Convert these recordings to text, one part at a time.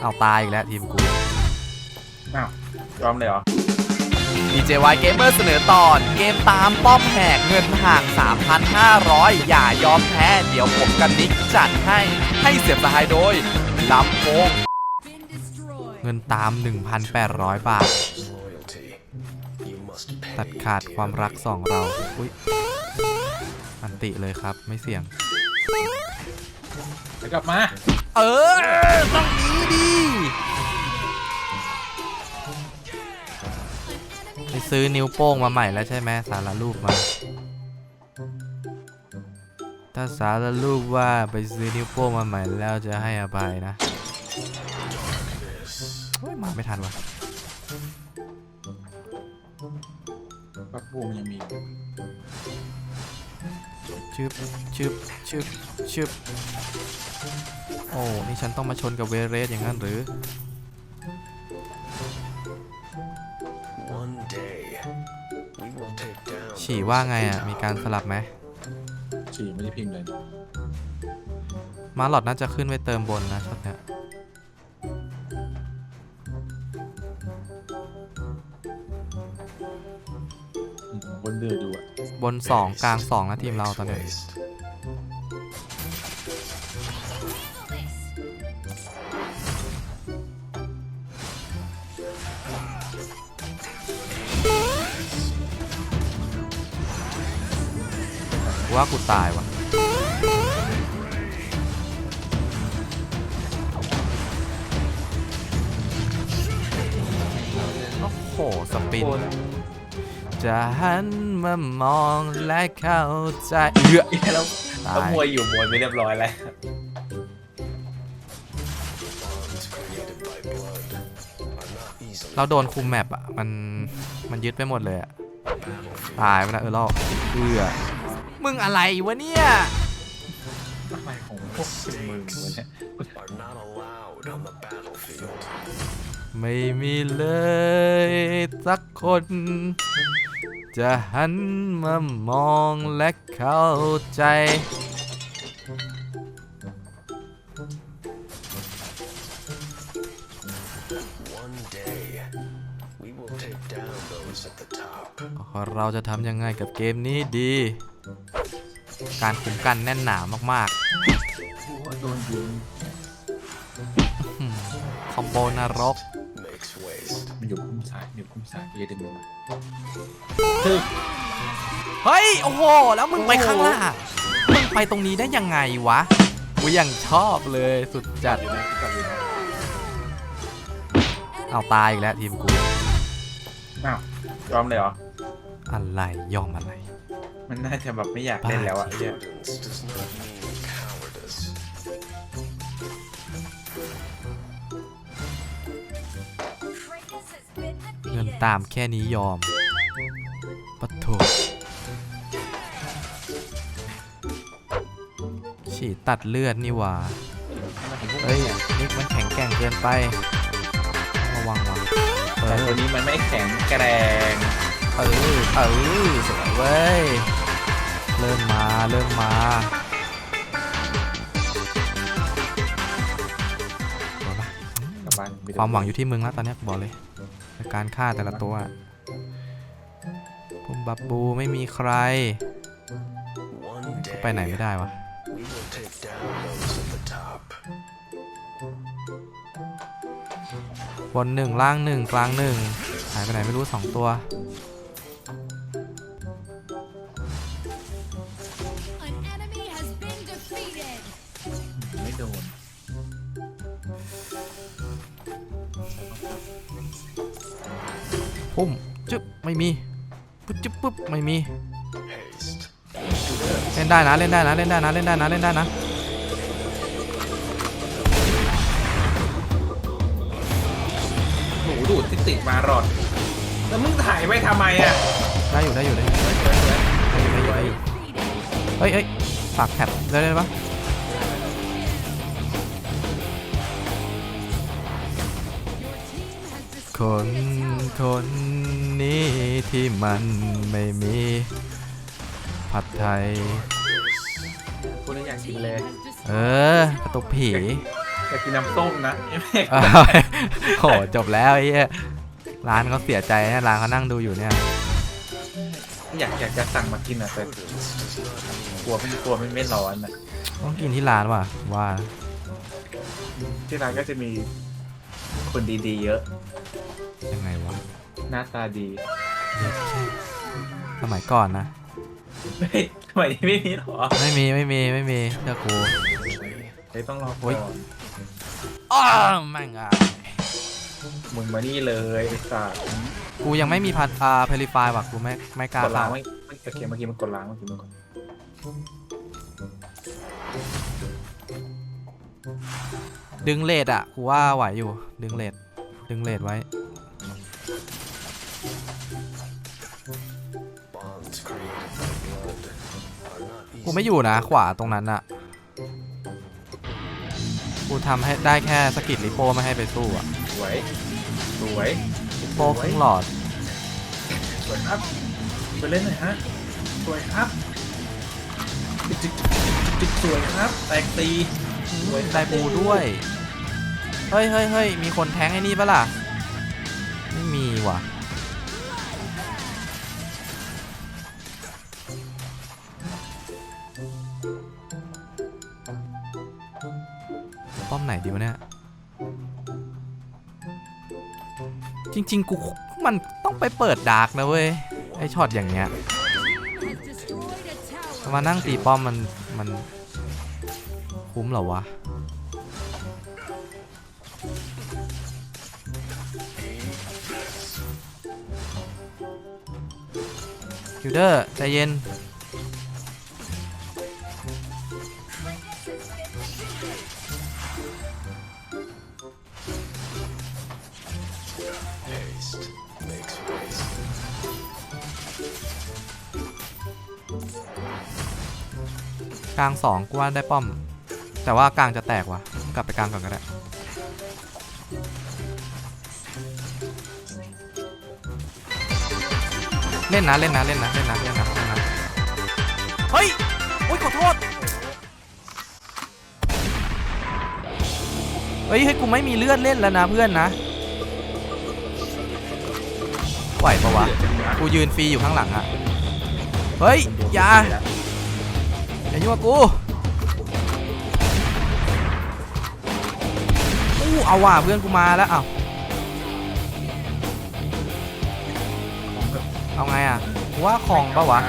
เอาตายอีกแล้วทีมกูอ้าวยอมเลยเหรอ DJY Gamer เสนอตอน เกมตามป้อมแหกเงินห่าง 3,500 อย่ายอมแพ้ เดี๋ยวผมกันนิกจัดให้ให้เสียบสหายโดยลำโพงเงินตาม 1,800 บาท loyalty. You must ตัด pay. ขาดความรักสองเรา อุ้ยอันติเลยครับไม่เสี่ยง เดี๋ยวกลับมา เออ ต้องนี้ดิไปซื้อนิ้วโป้งมาใหม่แล้วใช่ไหมสารรูปมา ถ้าสารรูปว่าไปซื้อนิ้วโป้งมาใหม่แล้วจะให้อภัยนะโอ้ยมาไม่ทันวะปักบูมนยังมีอยู่ชึบชึบชึบชึบ โอ้ นี่ฉันต้องมาชนกับเวเรสอย่างนั้นหรือ One day, we will take down ฉี่ those ว่า at ไง the อะ มี top. การสลับไหม ฉี่ไม่ได้พิมพ์เลย มาหลอดน่าจะขึ้นไปเติมบนนะช็อตเนี้ยอืมบนเดือดูอะ บน2กลาง2นะทีมเราตอนเนี้ ว่ากูตายว่ะโอ้โหสปิน จะหันมามองและเข้าใจเอือแล้วตายแล้วมวยอยู่มวยไม่เรียบร้อยแล้ว Bonds created by blood are not easily เราโดนคุมแมปอะ มัน มันยึดไปหมดเลยอะ battlefield. ตายไปนะเออเราเอือ มึงอะไรวะเนี่ย อะไรของพวกคุณมึงวะเนี่ย Are not allowed on the battlefield. ไม่มีเลยสักคน จะหันมามองและเข้าใจ เราจะทำยังไงกับเกมนี้ดี การคุ้มกันแน่นหนามากโอ้โดนยิงๆคอมโบนรก Makes waste. มันอยู่คุ้มซ้ายอยู่คุ้มซ้ายเยดึงมาเฮ้ย โอ้โห แล้วมึงไปข้างล่างมึงไปตรงนี้ได้ยังไงวะกูยังชอบเลยสุดจัดอยู่นะกลับอยู่นะเอาตายอีกแล้วทีมกูอ้าว ยอมเลยเหรอ อะไรยอมอะไร มันน่าจะแบบไม่อยากเล่นแล้วอะไอ้เหี้ย Prudence does not mean cowardice. เงินตามแค่นี้ยอมปะโถฉีดตัดเลือดนี่หว่า เฮ้ยนิกมันแข็งแกร่งเกินไประวังว่ะเอ แต่อตัวนี้มันไม่แข็งแกร่งเออเออสวยเว้ย เริ่มมา เริ่มมาเอาปะกลับบ้านไได้ความหวังอยู่ที่มึงแล้วตอนเนี้ยบอกเลยในการฆ่าแต่ละตัวพุ่มบับบูไม่มีใคร One กูไปไหน day, ไม่ได้วะ บนหนึ่งล่างหนึ่งกลางหนึ่งหายไปไหนไม่รู้สองตัว An enemy has been defeated. ไม่โดนพุ่มจึ๊บไม่มีปุ๊บจึ๊บปุ๊บไม่มี Haste. เล่นได้นะเล่นได้นะเล่นได้นะเล่นได้นะเล่นได้นะ หนูดูดติดติดมาหรอด แล้วมึงถ่ายไว้ทำไมอะได้อยู่ได้อยู่ได้อยู่ได้อยู่ได้อยู่เฮ้ยเฮ้ยฝากแท็บได้เลยปะคนคนนี้ที่มันไม่มี ผัดไทยพูดแล้วอยากกินเลย เออประตูผี An อยากกินน้ำส้มนะไม่เออโหจบแล้วไอ้เหี้ยร้านเขาเสียใจนะร้านเขานั่งดูอยู่เนี่ย อยากอยากจะสั่งมากินอะแต่กลัวไม่กลัวไม่ไม่ร้อนอะต้องกินที่ร้านว่ะ ว่าที่ร้านก็จะมีคนดีๆ เยอะ ยังไงวะหน้าตาดีสมัยก่อนนะเฮ้ยทำไมนี้ไม่มีหรอ ไม่มีไม่มีไม่มีเชื่อกูเฮ้ยต้องรอโอ๊ก่ยอน อ้าวแม่งอะมึงมานี่เลยไอ้สัสกูยังไม่มีพันอ่าเพลิฟายว่ะกูไม่ไม่กล้ากดล้างเข้าไม่ไม่โอเคเมื่อกี้มันกดล้างเมื่อกี้มันกดดึงเลดอะกูว่าไหวอยู่ ดึงเลดดึงเลดไว้ Bonds created by blood are not กู easy. ไม่อยู่นะ ขวาตรงนั้นอะ กูทำให้ได้แค่สกิดลิโป้ไม่ให้ไปสู้อะสวย สวยลิโป้ครึ่งหลอด สวยครับไปเล่นหน่อยฮะ สวยครับจิกจิกจิกสวยครับ แตกตีสวยได้บูด้วย เฮ้ยเฮ้ยเฮ้ยมีคนแทงไอ้นี่ปะล่ะ ไม่มีว่ะ ป้อมไหนดีวะเนี่ย จริง ๆ กูมันต้องไปเปิดดาร์กนะเว้ย ไอช็อตอย่างเงี้ยมานั่งตีป้อมมันมันคุ้มเหรอวะ คิวเดอร์ใจเย็น กลางสองกูว่าได้ป้อม แต่ว่ากลางจะแตกว่ะ กลับไปกลางก่อนก็ได้เล่นนะเล่นนะเล่นนะเล่นนะเล่นนะเล่นนะเฮ้ยโอ๊ยขอโทษเฮ้ยให้กูไม่มีเลือดเล่นแล้วนะเพื่อนนะไหวปะวะกูยืนฟรีอยู่ข้างหลังอะเฮ้ยอย่า อย่ายุ่งกับกูอู้เอาว่ะเพื่อนกูมาแล้วเอาเอาไงอะกูว่าคลองปะวะ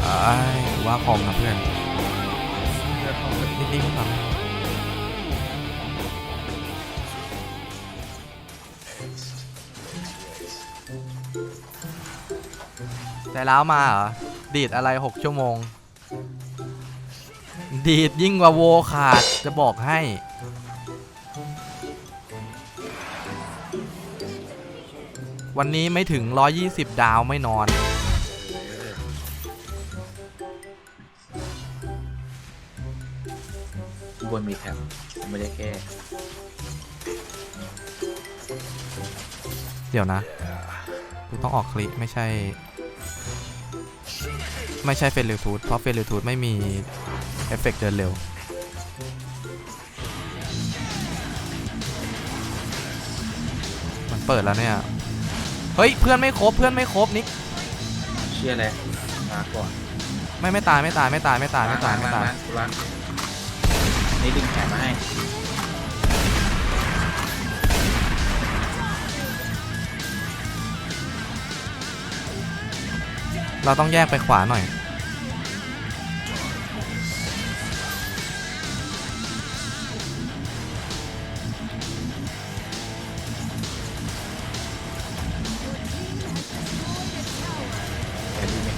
เอ้ยกูว่าคลองนะเพื่อนนิ่งๆก่อนใจร้าวมาเหรอ ดีดอะไร 6 ชั่วโมง ดีดยิ่งกว่าโวขาดจะบอกให้ วันนี้ไม่ถึง 120 ดาวไม่นอน บนมีแท็บไม่ได้แก้เดี๋ยวนะ กูต้องออกคลิปไม่ใช่ ไม่ใช่เฟรนลิทูดเพราะเฟรนลิทูดไม่มีเอฟเฟกต์เดินเร็ว มันเปิดแล้วเนี่ย เฮ้ย เพื่อนไม่ครบ เพื่อนไม่ครบนิก เชื่อแล้วมาก่อนไม่ไม่ตายไม่ตายไม่ตายไม่ตายไม่ตายไม่ตายล้างนี่ดึงแขนมาให้เราต้องแยกไปขวาหน่อย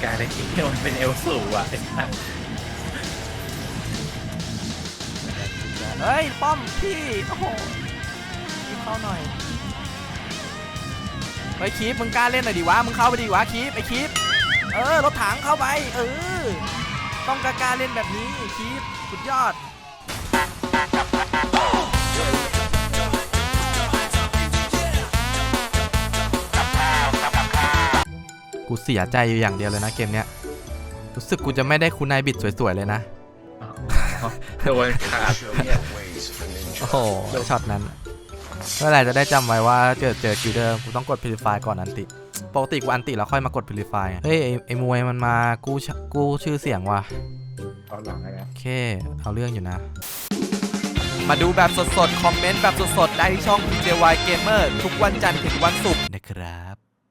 กลาได้ที่มันเป็นเอลสูอะเฮ้ย ป้อม พี่ โอ้โหคีบเข้าหน่อยเฮ้ยคีบมึงกล้าเล่นหน่อยดิวะ มึงเข้าไปดิวะคีบไอคีบเออ รถถังเข้าไป เออ ต้องกล้าๆเล่นแบบนี้คีบสุดยอด กูเสียใจอยู่อย่างเดียวเลยนะเกมเนี้ยรู้สึกกูจะไม่ได้คุณนายบิดสวยๆเลยนะอ๋อโดนขาด Show เนี่ย the ways of a ninja. โอ้โหช็อตนั้นเมื่อไหร่จะได้จำไว้ว่าเจอเจอกิลเดอร์กูต้องกดพิลิฟายก่อนอันติปกติกูอันติแล้วค่อยมากดพิลิฟายเฮ้ยไอ้ไอ้มวยมันมากู้ชกู้ชื่อเสียงว่ะตอนหลังนะโอเคเอาเรื่องอยู่นะ มาดูแบบสดๆ คอมเมนต์แบบสดๆ ได้ที่ช่อง PJY Gamer ทุกวันจันทร์ถึงวันศุกร์